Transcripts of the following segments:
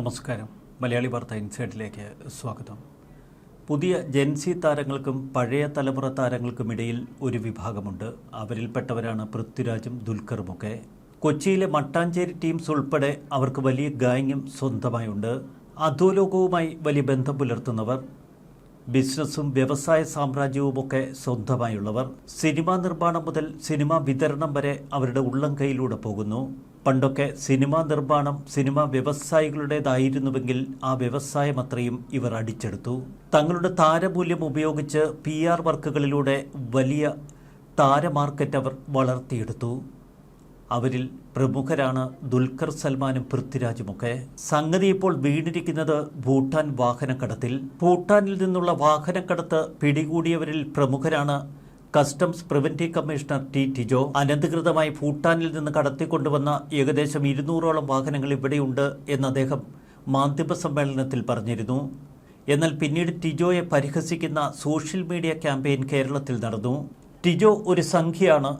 നമസ്കാരം. മലയാളി വാർത്ത ഇൻസൈഡിലേക്ക് സ്വാഗതം. പുതിയ ജെൻസി താരങ്ങൾക്കും പഴയ തലമുറ താരങ്ങൾക്കും ഇടയിൽ ഒരു വിഭാഗമുണ്ട്. അവരിൽപ്പെട്ടവരാണ് പൃഥ്വിരാജും ദുൽഖറുമൊക്കെ. കൊച്ചിയിലെ മട്ടാഞ്ചേരി ടീംസ് ഉൾപ്പെടെ അവർക്ക് വലിയ ഗായങ്ങും സ്വന്തമായുണ്ട്. അധോലോകവുമായി വലിയ ബന്ധം പുലർത്തുന്നവർ ബിസിനസ്സും വ്യവസായ സാമ്രാജ്യവുമൊക്കെ സ്വന്തമായുള്ളവർ സിനിമാ നിർമ്മാണം മുതൽ സിനിമാ വിതരണം വരെ അവരുടെ ഉള്ളം കൈയിലൂടെ പോകുന്നു. പണ്ടൊക്കെ സിനിമാ നിർമ്മാണം സിനിമാ വ്യവസായികളുടേതായിരുന്നുവെങ്കിൽ ആ വ്യവസായം അത്രയും ഇവർ അടിച്ചെടുത്തു. തങ്ങളുടെ താരമൂല്യം ഉപയോഗിച്ച് പി ആർ വർക്കുകളിലൂടെ വലിയ താരമാർക്കറ്റ് അവർ വളർത്തിയെടുത്തു. അവരിൽ പ്രമുഖരാണ് ദുൽഖർ സൽമാനും പൃഥ്വിരാജുമൊക്കെ സംഗതി ഇപ്പോൾ വീണിരിക്കുന്നത് ഭൂട്ടാൻ വാഹനക്കടത്തിൽ. ഭൂട്ടാനിൽ നിന്നുള്ള വാഹനക്കടത്ത് പിടികൂടിയവരിൽ പ്രമുഖരാണ് customs preventive commissioner T Tijo. അനധികൃതമായി ഭൂട്ടാനിൽ നിന്ന് കടത്തിക്കൊണ്ടുവന്ന ഏകദേശം ഇരുന്നൂറോളം വാഹനങ്ങൾ ഇവിടെയുണ്ട് എന്ന് അദ്ദേഹം മാധ്യമ സമ്മേളനത്തിൽ പറഞ്ഞിരുന്നു. എന്നാൽ പിന്നീട് ടിജോയെ പരിഹസിക്കുന്ന സോഷ്യൽ മീഡിയ ക്യാമ്പയിൻ കേരളത്തിൽ നടന്നു. ടിജോ ഒരു സംഖ്യയാണ്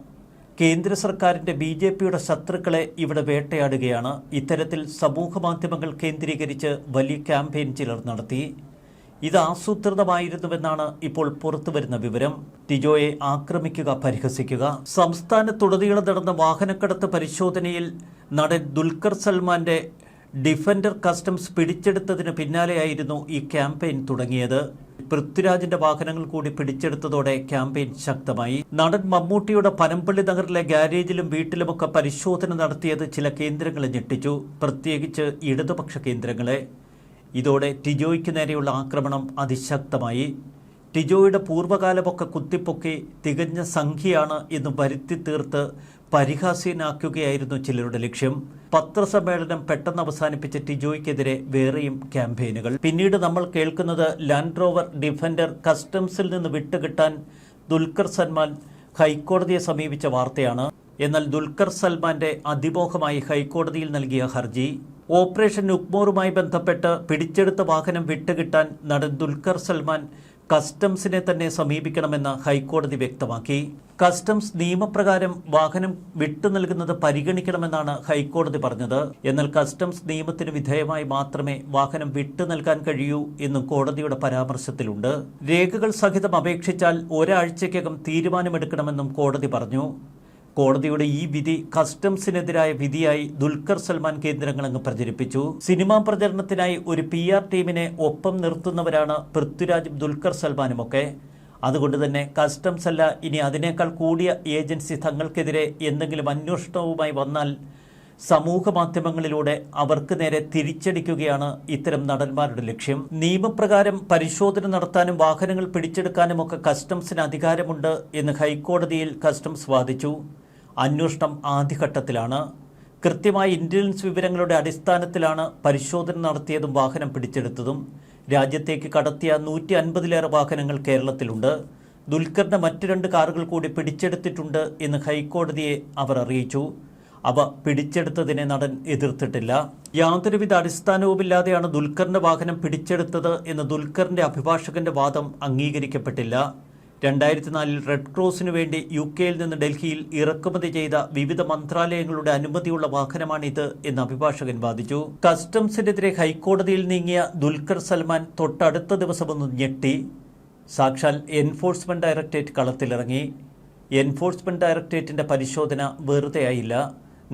കേന്ദ്ര സർക്കാരിന്റെ ബി ജെ പിയുടെ ശത്രുക്കളെ ഇവിടെ വേട്ടയാടുകയാണ്. ഇത്തരത്തിൽ സമൂഹ മാധ്യമങ്ങൾ കേന്ദ്രീകരിച്ച് വലിയ ക്യാമ്പയിൻ ചിലർ നടത്തി. ഇത് ആസൂത്രിതമായിരുന്നുവെന്നാണ് ഇപ്പോൾ പുറത്തുവരുന്ന വിവരം. ടിജോയെ ആക്രമിക്കുക പരിഹസിക്കുക. സംസ്ഥാനത്തുടനീളം നടന്ന വാഹനക്കടത്ത് പരിശോധനയിൽ നടൻ ദുൽഖർ സൽമാന്റെ ഡിഫൻഡർ കസ്റ്റംസ് പിടിച്ചെടുത്തതിന് പിന്നാലെയായിരുന്നു ഈ ക്യാമ്പയിൻ തുടങ്ങിയത്. പൃഥ്വിരാജിന്റെ വാഹനങ്ങൾ കൂടി പിടിച്ചെടുത്തതോടെ ക്യാമ്പയിൻ ശക്തമായി. നടൻ മമ്മൂട്ടിയുടെ പനമ്പള്ളി നഗറിലെ ഗാരേജിലും വീട്ടിലുമൊക്കെ പരിശോധന നടത്തിയത് ചില കേന്ദ്രങ്ങളെ ഞെട്ടിച്ചു. പ്രത്യേകിച്ച് ഇടതുപക്ഷ കേന്ദ്രങ്ങളെ. ഇതോടെ ടിജോയ്ക്ക് നേരെയുള്ള ആക്രമണം അതിശക്തമായി. ടിജോയുടെ പൂർവകാലമൊക്കെ കുത്തിപ്പൊക്കി തികഞ്ഞ സംഖ്യയാണ് എന്ന് വരുത്തി തീർത്ത് പരിഹാസ്യനാക്കുകയായിരുന്നു ചിലരുടെ ലക്ഷ്യം. പത്രസമ്മേളനം പെട്ടെന്ന് അവസാനിപ്പിച്ച ടിജോയ്ക്കെതിരെ വേറെയും ക്യാമ്പയിനുകൾ. പിന്നീട് നമ്മൾ കേൾക്കുന്നത് ലാൻഡ് റോവർ ഡിഫൻഡർ കസ്റ്റംസിൽ നിന്ന് വിട്ടുകിട്ടാൻ ദുൽഖർ സൽമാൻ ഹൈക്കോടതിയെ സമീപിച്ച വാർത്തയാണ്. എന്നാൽ ദുൽഖർ സൽമാന്റെ അതിമോഹമായി ഹൈക്കോടതിയിൽ നൽകിയ ഹർജി. ഓപ്പറേഷൻ ഉക്മോറുമായി ബന്ധപ്പെട്ട് പിടിച്ചെടുത്ത വാഹനം വിട്ടുകിട്ടാൻ നടൻ ദുൽഖർ സൽമാൻ കസ്റ്റംസിനെ തന്നെ സമീപിക്കണമെന്ന് ഹൈക്കോടതി വ്യക്തമാക്കി. കസ്റ്റംസ് നിയമപ്രകാരം വാഹനം വിട്ടു നൽകുന്നത് പരിഗണിക്കണമെന്നാണ് ഹൈക്കോടതി പറഞ്ഞത്. എന്നാൽ കസ്റ്റംസ് നിയമത്തിന് വിധേയമായി മാത്രമേ വാഹനം വിട്ടു നൽകാൻ കഴിയൂ എന്നും കോടതിയുടെ പരാമർശത്തിലുണ്ട്. രേഖകൾ സഹിതം അപേക്ഷിച്ചാൽ ഒരാഴ്ചയ്ക്കകം തീരുമാനമെടുക്കണമെന്നും കോടതി പറഞ്ഞു. കോടതിയുടെ ഈ വിധി കസ്റ്റംസിനെതിരായ വിധിയായി ദുൽഖർ സൽമാൻ കേന്ദ്രങ്ങൾ അങ്ങ് പ്രചരിപ്പിച്ചു. സിനിമാ പ്രചരണത്തിനായി ഒരു പി ആർ ടീമിനെ ഒപ്പം നിർത്തുന്നവരാണ് പൃഥ്വിരാജും ദുൽഖർ സൽമാനുമൊക്കെ. അതുകൊണ്ട് തന്നെ കസ്റ്റംസ് അല്ല ഇനി അതിനേക്കാൾ കൂടിയ ഏജൻസി തങ്ങൾക്കെതിരെ എന്തെങ്കിലും അന്വേഷണവുമായി വന്നാൽ സമൂഹ മാധ്യമങ്ങളിലൂടെ അവർക്ക് നേരെ തിരിച്ചടിക്കുകയാണ് ഇത്തരം നടന്മാരുടെ ലക്ഷ്യം. നിയമപ്രകാരം പരിശോധന നടത്താനും വാഹനങ്ങൾ പിടിച്ചെടുക്കാനുമൊക്കെ കസ്റ്റംസിന് അധികാരമുണ്ട് എന്ന് ഹൈക്കോടതിയിൽ കസ്റ്റംസ് വാദിച്ചു. അന്വേഷണം ആദ്യഘട്ടത്തിലാണ്. കൃത്യമായ ഇന്റലിജൻസ് വിവരങ്ങളുടെ അടിസ്ഥാനത്തിലാണ് പരിശോധന നടത്തിയതും വാഹനം പിടിച്ചെടുത്തതും. രാജ്യത്തേക്ക് കടത്തിയ നൂറ്റി അൻപതിലേറെ വാഹനങ്ങൾ കേരളത്തിലുണ്ട്. ദുൽഖറിന്റെ മറ്റു രണ്ട് കാറുകൾ കൂടി പിടിച്ചെടുത്തിട്ടുണ്ട് എന്ന് ഹൈക്കോടതിയെ അവർ അറിയിച്ചു. അവ പിടിച്ചെടുത്തതിനെ നടൻ എതിർത്തിട്ടില്ല. യാതൊരുവിധ അടിസ്ഥാനവുമില്ലാതെയാണ് ദുൽഖറിന്റെ വാഹനം പിടിച്ചെടുത്തത് എന്ന് ദുൽഖറിന്റെ അഭിഭാഷകന്റെ വാദം അംഗീകരിക്കപ്പെട്ടില്ല. രണ്ടായിരത്തി നാലിൽ റെഡ് ക്രോസിനു വേണ്ടി യു കെയിൽ നിന്ന് ഡൽഹിയിൽ ഇറക്കുമതി ചെയ്ത വിവിധ മന്ത്രാലയങ്ങളുടെ അനുമതിയുള്ള വാഹനമാണിത് എന്ന് അഭിഭാഷകൻ വാദിച്ചു. കസ്റ്റംസിനെതിരെ ഹൈക്കോടതിയിൽ നീങ്ങിയ ദുൽഖർ സൽമാൻ തൊട്ടടുത്ത ദിവസമൊന്ന് ഞെട്ടി. സാക്ഷാൽ എൻഫോഴ്സ്മെന്റ് ഡയറക്ടറേറ്റ് കളത്തിലിറങ്ങി. എൻഫോഴ്സ്മെന്റ് ഡയറക്ടറേറ്റിന്റെ പരിശോധന വെറുതെയായില്ല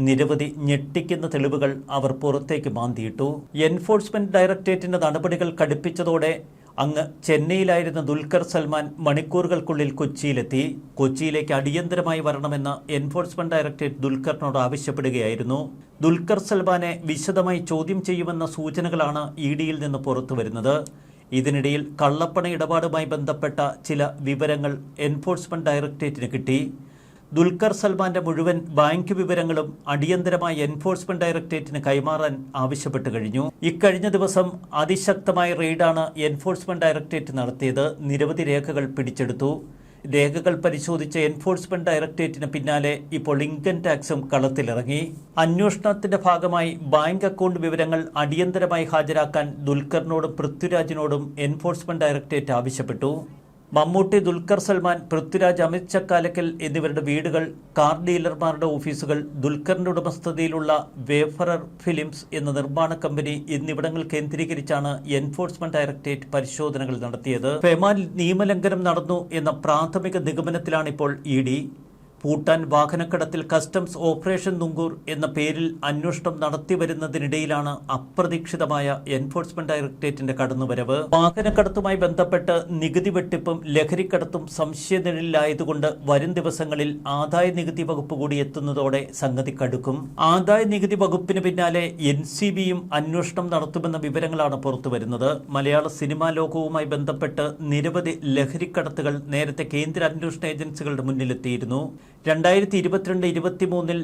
നിരവധി ഞെട്ടിക്കുന്ന തെളിവുകൾ അവർ പുറത്തേക്ക് മാന്തിയിട്ടു. എൻഫോഴ്സ്മെന്റ് ഡയറക്ടറേറ്റിന്റെ നടപടികൾ കടുപ്പിച്ചതോടെ അങ്ങ് ചെന്നൈയിലായിരുന്ന ദുൽഖർ സൽമാൻ മണിക്കൂറുകൾക്കുള്ളിൽ കൊച്ചിയിലെത്തി. കൊച്ചിയിലേക്ക് അടിയന്തരമായി വരണമെന്ന് എൻഫോഴ്സ്മെന്റ് ഡയറക്ടറേറ്റ് ദുൽഖറിനോട് ആവശ്യപ്പെടുകയായിരുന്നു. ദുൽഖർ സൽമാനെ വിശദമായി ചോദ്യം ചെയ്യുമെന്ന സൂചനകളാണ് ഇ ഡിയിൽ നിന്ന് പുറത്തുവരുന്നത് ഇതിനിടയിൽ കള്ളപ്പണ ഇടപാടുമായി ബന്ധപ്പെട്ട ചില വിവരങ്ങൾ എൻഫോഴ്സ്മെന്റ് ഡയറക്ടറേറ്റിന് കിട്ടി. ദുൽഖർ സൽമാന്റെ മുഴുവൻ ബാങ്ക് വിവരങ്ങളും അടിയന്തരമായി എൻഫോഴ്സ്മെന്റ് ഡയറക്ടറേറ്റിന് കൈമാറാൻ ആവശ്യപ്പെട്ടു കഴിഞ്ഞു. ഇക്കഴിഞ്ഞ ദിവസം അതിശക്തമായ റെയ്ഡാണ് എൻഫോഴ്സ്മെന്റ് ഡയറക്ടറേറ്റ് നടത്തിയത്. നിരവധി രേഖകൾ പിടിച്ചെടുത്തു. രേഖകൾ പരിശോധിച്ച എൻഫോഴ്സ്മെന്റ് ഡയറക്ടറേറ്റിന് പിന്നാലെ ഇപ്പോൾ ഇൻകം ടാക്സും കളത്തിലിറങ്ങി. അന്വേഷണത്തിന്റെ ഭാഗമായി ബാങ്ക് അക്കൗണ്ട് വിവരങ്ങൾ അടിയന്തരമായി ഹാജരാക്കാൻ ദുൽഖറിനോടും പൃഥ്വിരാജിനോടും എൻഫോഴ്സ്മെന്റ് ഡയറക്ടറേറ്റ് ആവശ്യപ്പെട്ടു. മമ്മൂട്ടി ദുൽഖർ സൽമാൻ പൃഥ്വിരാജ് അമിത് ചക്കാലക്കൽ എന്നിവരുടെ വീടുകൾ കാർ ഡീലർമാരുടെ ഓഫീസുകൾ ദുൽഖറിന്റെ ഉടമസ്ഥതയിലുള്ള വേഫറർ ഫിലിംസ് എന്ന നിർമ്മാണ കമ്പനി എന്നിവിടങ്ങൾ കേന്ദ്രീകരിച്ചാണ് എൻഫോഴ്സ്മെന്റ് ഡയറക്ടറേറ്റ് പരിശോധനകൾ നടത്തിയത്. ഫെമാൻ നിയമലംഘനം നടന്നു എന്ന പ്രാഥമിക നിഗമനത്തിലാണിപ്പോൾ ഇ ഡി. പൂട്ടാൻ വാഹനക്കടത്തിൽ കസ്റ്റംസ് ഓപ്പറേഷൻ നുങ്കൂർ എന്ന പേരിൽ അന്വേഷണം നടത്തിവരുന്നതിനിടയിലാണ് അപ്രതീക്ഷിതമായ എൻഫോഴ്സ്മെന്റ് ഡയറക്ടറേറ്റിന്റെ കടന്നുവരവ്. വാഹനക്കടത്തുമായി ബന്ധപ്പെട്ട് നികുതി വെട്ടിപ്പും ലഹരിക്കടത്തും സംശയനിഴലിലായതുകൊണ്ട് വരും ദിവസങ്ങളിൽ ആദായ നികുതി വകുപ്പ് കൂടി എത്തുന്നതോടെ സംഗതി കടുക്കും. ആദായ നികുതി വകുപ്പിന് പിന്നാലെ എൻ സി ബിയും അന്വേഷണം നടത്തുമെന്ന വിവരങ്ങളാണ് പുറത്തുവരുന്നത്. മലയാള സിനിമാ ലോകവുമായി ബന്ധപ്പെട്ട് നിരവധി ലഹരിക്കടത്തുകൾ നേരത്തെ കേന്ദ്ര അന്വേഷണ ഏജൻസികളുടെ മുന്നിലെത്തിയിരുന്നു. രണ്ടായിരത്തി ഇരുപത്തിരണ്ട് ഇരുപത്തിമൂന്നിൽ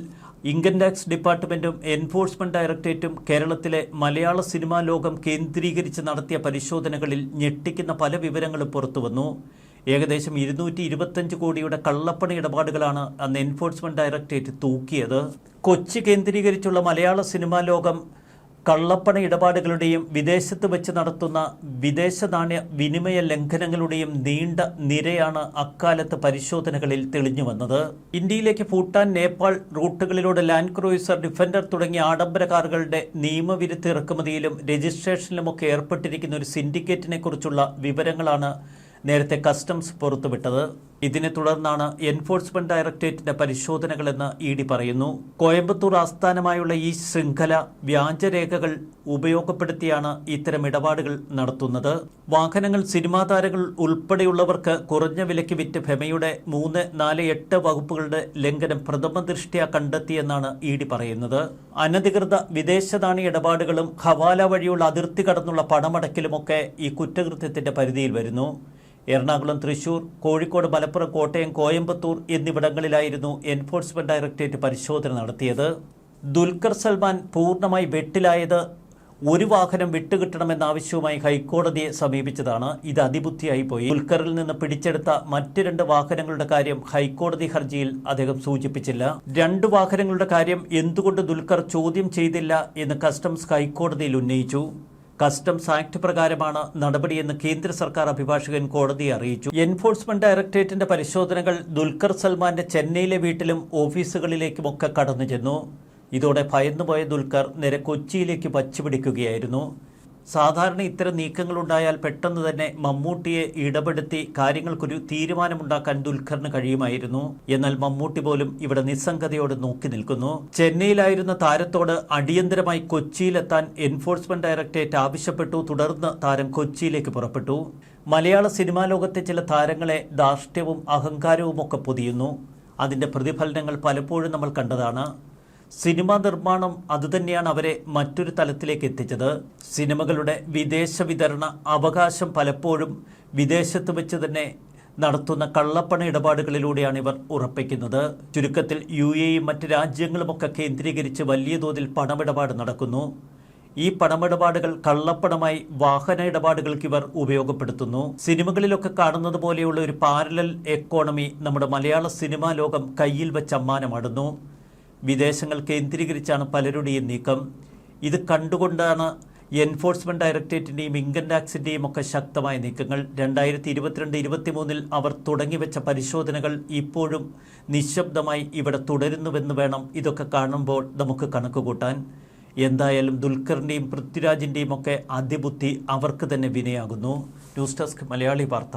ഇൻകം ടാക്സ് ഡിപ്പാർട്ട്മെന്റും എൻഫോഴ്സ്മെന്റ് ഡയറക്ടറേറ്റും കേരളത്തിലെ മലയാള സിനിമാ ലോകം കേന്ദ്രീകരിച്ച് നടത്തിയ പരിശോധനകളിൽ ഞെട്ടിക്കുന്ന പല വിവരങ്ങളും പുറത്തുവന്നു. ഏകദേശം ഇരുന്നൂറ്റി ഇരുപത്തഞ്ച് കോടിയുടെ കള്ളപ്പണി ഇടപാടുകളാണ് അന്ന് എൻഫോഴ്സ്മെന്റ് ഡയറക്ടറേറ്റ് തൂക്കിയത്. കൊച്ചി കേന്ദ്രീകരിച്ചുള്ള മലയാള സിനിമാ ലോകം കള്ളപ്പണ ഇടപാടുകളുടെയും വിദേശത്ത് വെച്ച് നടത്തുന്ന വിദേശ നാണ്യ വിനിമയ ലംഘനങ്ങളുടെയും നീണ്ട നിരയാണ് അക്കാലത്ത് പരിശോധനകളിൽ തെളിഞ്ഞു വന്നത്. ഇന്ത്യയിലേക്ക് ഭൂട്ടാൻ നേപ്പാൾ റൂട്ടുകളിലൂടെ ലാൻഡ് ക്രൂയിസർ ഡിഫൻഡർ തുടങ്ങിയ ആഡംബര കാറുകളുടെ നിയമവിരുദ്ധ ഇറക്കുമതിയിലും രജിസ്ട്രേഷനിലുമൊക്കെ ഏർപ്പെട്ടിരിക്കുന്ന ഒരു സിൻഡിക്കേറ്റിനെ കുറിച്ചുള്ള വിവരങ്ങളാണ് നേരത്തെ കസ്റ്റംസ് പുറത്തുവിട്ടത്. ഇതിനെ തുടർന്നാണ് എൻഫോഴ്സ്മെന്റ് ഡയറക്ടറേറ്റിന്റെ പരിശോധനകളെന്ന് ഇ ഡി പറയുന്നു. കോയമ്പത്തൂർ ആസ്ഥാനമായുള്ള ഈ ശൃംഖല വ്യാജരേഖകൾ ഉപയോഗപ്പെടുത്തിയാണ് ഇത്തരം ഇടപാടുകൾ നടത്തുന്നത്. വാഹനങ്ങൾ സിനിമാ താരങ്ങൾ ഉൾപ്പെടെയുള്ളവർക്ക് കുറഞ്ഞ വിലയ്ക്ക് വിറ്റ് ഫെമയുടെ മൂന്ന് നാല് എട്ട് വകുപ്പുകളുടെ ലംഘനം പ്രഥമ ദൃഷ്ടിയ കണ്ടെത്തിയെന്നാണ് ഇ ഡി പറയുന്നത്. അനധികൃത വിദേശ നാണ്യ ഇടപാടുകളും ഹവാല വഴിയുള്ള അതിർത്തി കടന്നുള്ള പണമടക്കലുമൊക്കെ ഈ കുറ്റകൃത്യത്തിന്റെ പരിധിയിൽ വരുന്നു. എറണാകുളം തൃശൂർ കോഴിക്കോട് മലപ്പുറം കോട്ടയം കോയമ്പത്തൂർ എന്നിവിടങ്ങളിലായിരുന്നു എൻഫോഴ്സ്മെന്റ് ഡയറക്ടറേറ്റ് പരിശോധന നടത്തിയത്. ദുൽഖർ സൽമാൻ പൂർണമായി വെട്ടിലായത് ഒരു വാഹനം വിട്ടുകിട്ടണമെന്ന ആവശ്യവുമായി ഹൈക്കോടതിയെ സമീപിച്ചതാണ് ഇത് അതിബുദ്ധിയായി പോയി. ദുൽഖറിൽ നിന്ന് പിടിച്ചെടുത്ത മറ്റ് രണ്ട് വാഹനങ്ങളുടെ കാര്യം ഹൈക്കോടതി ഹർജിയിൽ അദ്ദേഹം സൂചിപ്പിച്ചില്ല. രണ്ട് വാഹനങ്ങളുടെ കാര്യം എന്തുകൊണ്ട് ദുൽഖർ ചോദ്യം ചെയ്തില്ല എന്ന് കസ്റ്റംസ് ഹൈക്കോടതിയിൽ ഉന്നയിച്ചു. കസ്റ്റംസ് ആക്ട് പ്രകാരമാണ് നടപടിയെന്ന് കേന്ദ്ര സർക്കാർ അഭിഭാഷകൻ കോടതിയെ അറിയിച്ചു. എൻഫോഴ്സ്മെന്റ് ഡയറക്ടറേറ്റിന്റെ പരിശോധനകൾ ദുൽഖർ സൽമാന്റെ ചെന്നൈയിലെ വീട്ടിലും ഓഫീസുകളിലേക്കുമൊക്കെ കടന്നു ചെന്നു ഇതോടെ ഭയന്നുപോയ ദുൽഖർ നേരെ കൊച്ചിയിലേക്ക് വച്ചുപിടിക്കുകയായിരുന്നു. സാധാരണ ഇത്തരം നീക്കങ്ങളുണ്ടായാൽ പെട്ടെന്ന് തന്നെ മമ്മൂട്ടിയെ ഇടപെടുത്തി കാര്യങ്ങൾക്കൊരു തീരുമാനമുണ്ടാക്കാൻ ദുൽഖറിന് കഴിയുമായിരുന്നു. എന്നാൽ മമ്മൂട്ടി പോലും ഇവിടെ നിസ്സംഗതയോട് നോക്കി നിൽക്കുന്നു. ചെന്നൈയിലായിരുന്ന താരത്തോട് അടിയന്തരമായി കൊച്ചിയിലെത്താൻ എൻഫോഴ്സ്മെന്റ് ഡയറക്ടറേറ്റ് ആവശ്യപ്പെട്ടു. തുടർന്ന് താരം കൊച്ചിയിലേക്ക് പുറപ്പെട്ടു. മലയാള സിനിമാ ലോകത്തെ ചില താരങ്ങളെ ധാർഷ്ട്യവും അഹങ്കാരവും ഒക്കെ പൊതിയുന്നു. അതിന്റെ പ്രതിഫലനങ്ങൾ പലപ്പോഴും നമ്മൾ കണ്ടതാണ്. സിനിമാ നിർമ്മാണം അതുതന്നെയാണ് അവരെ മറ്റൊരു തലത്തിലേക്ക് എത്തിച്ചത്. സിനിമകളുടെ വിദേശ വിതരണ അവകാശം പലപ്പോഴും വിദേശത്ത് വെച്ച് തന്നെ നടത്തുന്ന കള്ളപ്പണ ഇടപാടുകളിലൂടെയാണ് ഇവർ ഉറപ്പിക്കുന്നത്. ചുരുക്കത്തിൽ യു എയും മറ്റ് രാജ്യങ്ങളുമൊക്കെ കേന്ദ്രീകരിച്ച് വലിയ തോതിൽ പണമിടപാട് നടക്കുന്നു. ഈ പണമിടപാടുകൾ കള്ളപ്പണമായി വാഹന ഇടപാടുകൾക്ക് ഇവർ ഉപയോഗപ്പെടുത്തുന്നു. സിനിമകളിലൊക്കെ കാണുന്നത് പോലെയുള്ള ഒരു പാരലൽ എക്കോണമി നമ്മുടെ മലയാള സിനിമാ ലോകം കയ്യിൽ വെച്ച് അമ്മാനമാടുന്നു. വിദേശങ്ങൾ കേന്ദ്രീകരിച്ചാണ് പലരുടെയും നീക്കം. ഇത് കണ്ടുകൊണ്ടാണ് എൻഫോഴ്സ്മെന്റ് ഡയറക്ടറേറ്റിന്റെയും ഇൻകം ടാക്സിന്റെയും ഒക്കെ ശക്തമായ നീക്കങ്ങൾ. രണ്ടായിരത്തി ഇരുപത്തിരണ്ട് ഇരുപത്തിമൂന്നിൽ അവർ തുടങ്ങിവെച്ച പരിശോധനകൾ ഇപ്പോഴും നിശബ്ദമായി ഇവിടെ തുടരുന്നുവെന്ന് വേണം ഇതൊക്കെ കാണുമ്പോൾ നമുക്ക് കണക്കുകൂട്ടാൻ. എന്തായാലും ദുൽഖറിന്റെയും പൃഥ്വിരാജിന്റെയും ഒക്കെ അതിബുദ്ധി അവർക്ക് തന്നെ വിനയാകുന്നു. ന്യൂസ് ഡെസ്ക് മലയാളി വാർത്ത.